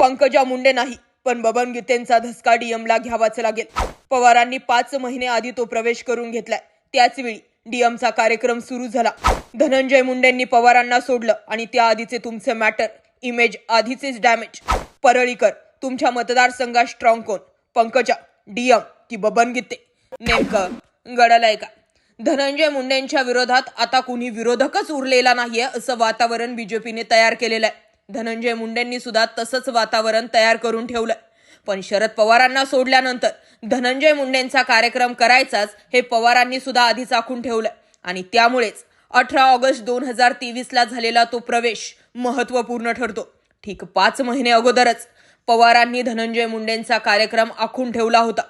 पंकजा मुंडे नाही पण बबन गीतेंचा धसका डीएमला घ्यावाच लागेल. पवारांनी पाच महिने आधी तो प्रवेश करून घेतलाय. त्याच वेळी डीएमचा कार्यक्रम सुरू झाला. धनंजय मुंडेंनी पवारांना सोडलं आणि त्या आधीचे तुमचे मॅटर इमेज आधीचेच डॅमेज. परळीकर तुमच्या मतदारसंघात स्ट्रॉंग कोण? पंकजा डीएम की बबन गीते? नेमकं गडलाय का धनंजय मुंडेंच्या विरोधात आता कुणी विरोधकच उरलेला नाहीये असं वातावरण बीजेपीने तयार केलेलं आहे धनंजय मुंडेंनी सुद्धा तसंच वातावरण तयार करून ठेवलं. पण शरद पवारांना सोडल्यानंतर धनंजय मुंडेंचा कार्यक्रम करायचाच हे पवारांनी सुद्धा आधीच आखून ठेवलं. आणि त्यामुळेच अठरा ऑगस्ट दोन हजार तेवीसला झालेला तो प्रवेश महत्त्वपूर्ण ठरतो. ठीक पाच महिने अगोदरच पवारांनी धनंजय मुंडेंचा कार्यक्रम आखून ठेवला होता.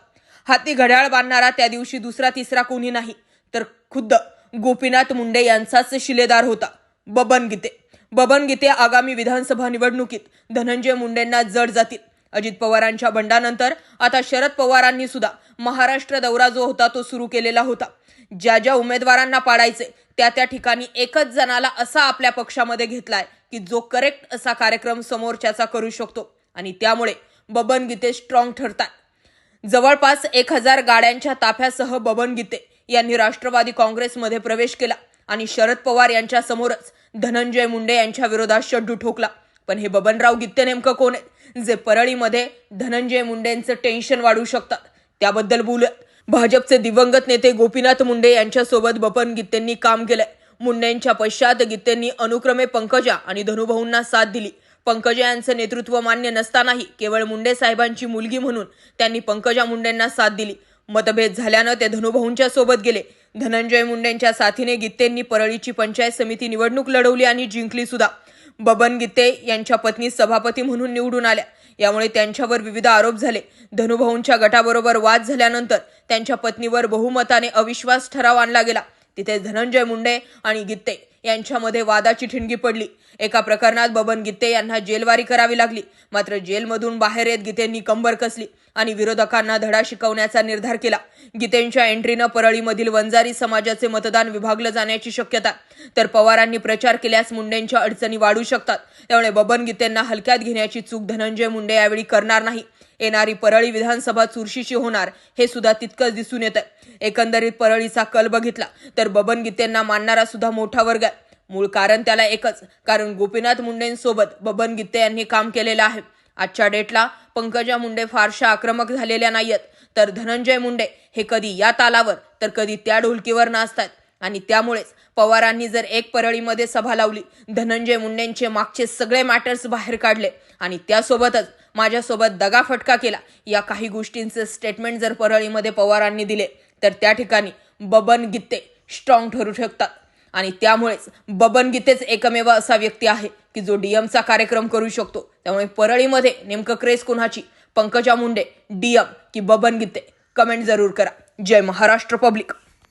हाती घड्याळ बांधणारा त्या दिवशी दुसरा तिसरा कोणी नाही तर खुद्द गोपीनाथ मुंडे यांचाच शिलेदार होता. बबन गीते. बबन गीते आगामी विधानसभा निवडणुकीत धनंजय मुंडेंना जड जातील. अजित पवारांच्या बंडानंतर आता शरद पवारांनी सुद्धा महाराष्ट्र दौरा जो होता तो सुरू केलेला होता. ज्या ज्या उमेदवारांना पाडायचे त्या त्या ठिकाणी एकच जणाला असा आपल्या पक्षामध्ये घेतलाय की जो करेक्ट असा कार्यक्रम समोरच्याचा करू शकतो. आणि त्यामुळे बबन गीते स्ट्रॉंग ठरतात. जवळपास एक हजार गाड्यांच्या ताफ्यासह बबन गीते यांनी राष्ट्रवादी काँग्रेसमध्ये प्रवेश केला आणि शरद पवार यांच्या समोरच धनंजय मुंडे यांच्या विरोधात शड्डू ठोकला पण हे बबनराव गीते नेमकं कोण आहेत? जे परळीमध्ये धनंजय मुंडेंचं टेन्शन वाढू शकतात. त्याबद्दल बोलूयात भाजपचे दिवंगत नेते गोपीनाथ मुंडे यांच्यासोबत बबन गित्तेंनी काम केलंय. मुंडेंच्या पश्चात गीतेंनी अनुक्रमे पंकजा आणि धनुभाऊंना साथ दिली. पंकजा यांचं नेतृत्व मान्य नसतानाही केवळ मुंडे साहेबांची मुलगी म्हणून त्यांनी पंकजा मुंडेंना साथ दिली. मतभेद झाल्यानं ते धनुभाऊंच्या सोबत गेले. धनंजय मुंडेंच्या साथीने गित्तेंनी परळीची पंचायत समिती निवडणूक लढवली आणि जिंकली सुद्धा. बबन गित्ते यांच्या पत्नी सभापती म्हणून निवडून आल्या. यामुळे त्यांच्यावर विविध आरोप झाले. धनुभाऊंच्या गटाबरोबर वाद झाल्यानंतर त्यांच्या पत्नीवर बहुमताने अविश्वास ठराव आणला गेला. तिथे धनंजय मुंडे आणि गित्ते यांच्यामध्ये वादाची ठिणगी पडली. एका प्रकरणात बबन गीते यांना जेलवारी करावी लागली. मात्र जेलमधून बाहेर येत गीतेंनी कंबर कसली आणि विरोधकांना धडा शिकवण्याचा निर्धार केला. गीतेंच्या एंट्रीनं परळीमधील वंजारी समाजाचे मतदान विभागलं जाण्याची शक्यता. तर पवारांनी प्रचार केल्यास मुंडेंच्या अडचणी वाढू शकतात. त्यामुळे बबन गीतेंना हलक्यात घेण्याची चूक धनंजय मुंडे यावेळी करणार नाही. येणारी परळी विधानसभा चुरशीची होणार हे सुद्धा तितकंच दिसून येतं एकंदरीत परळीचा कल बघितला तर बबन गीतेंना मानणारा सुद्धा मोठा वर्ग आहे. मूळ कारण त्याला एकच कारण गोपीनाथ मुंडेंसोबत बबन गीते यांनी काम केलेलं आहे. आजच्या डेटला पंकजा मुंडे फारशा आक्रमक झालेल्या नाहीयेत तर धनंजय मुंडे हे कधी या तालावर तर कधी त्या ढोलकीवर नाचतात आणि त्यामुळेच पवारांनी जर एक परळीमध्ये सभा लावली धनंजय मुंडेंचे मागचे सगळे मॅटर्स बाहेर काढले. आणि त्यासोबतच माझ्यासोबत दगाफटका केला. या काही गोष्टींचे स्टेटमेंट जर परळीमध्ये पवारांनी दिले तर त्या ठिकाणी बबन गीते स्ट्रॉंग ठरू शकतात. आणि त्यामुळेच बबन गीतेच एकमेव असा व्यक्ती आहे की जो डीएमचा कार्यक्रम करू शकतो. त्यामुळे परळीमध्ये नेमकं क्रेज कुणाची? पंकजा मुंडे डीएम की बबन गीते. कमेंट जरूर करा. जय महाराष्ट्र पब्लिक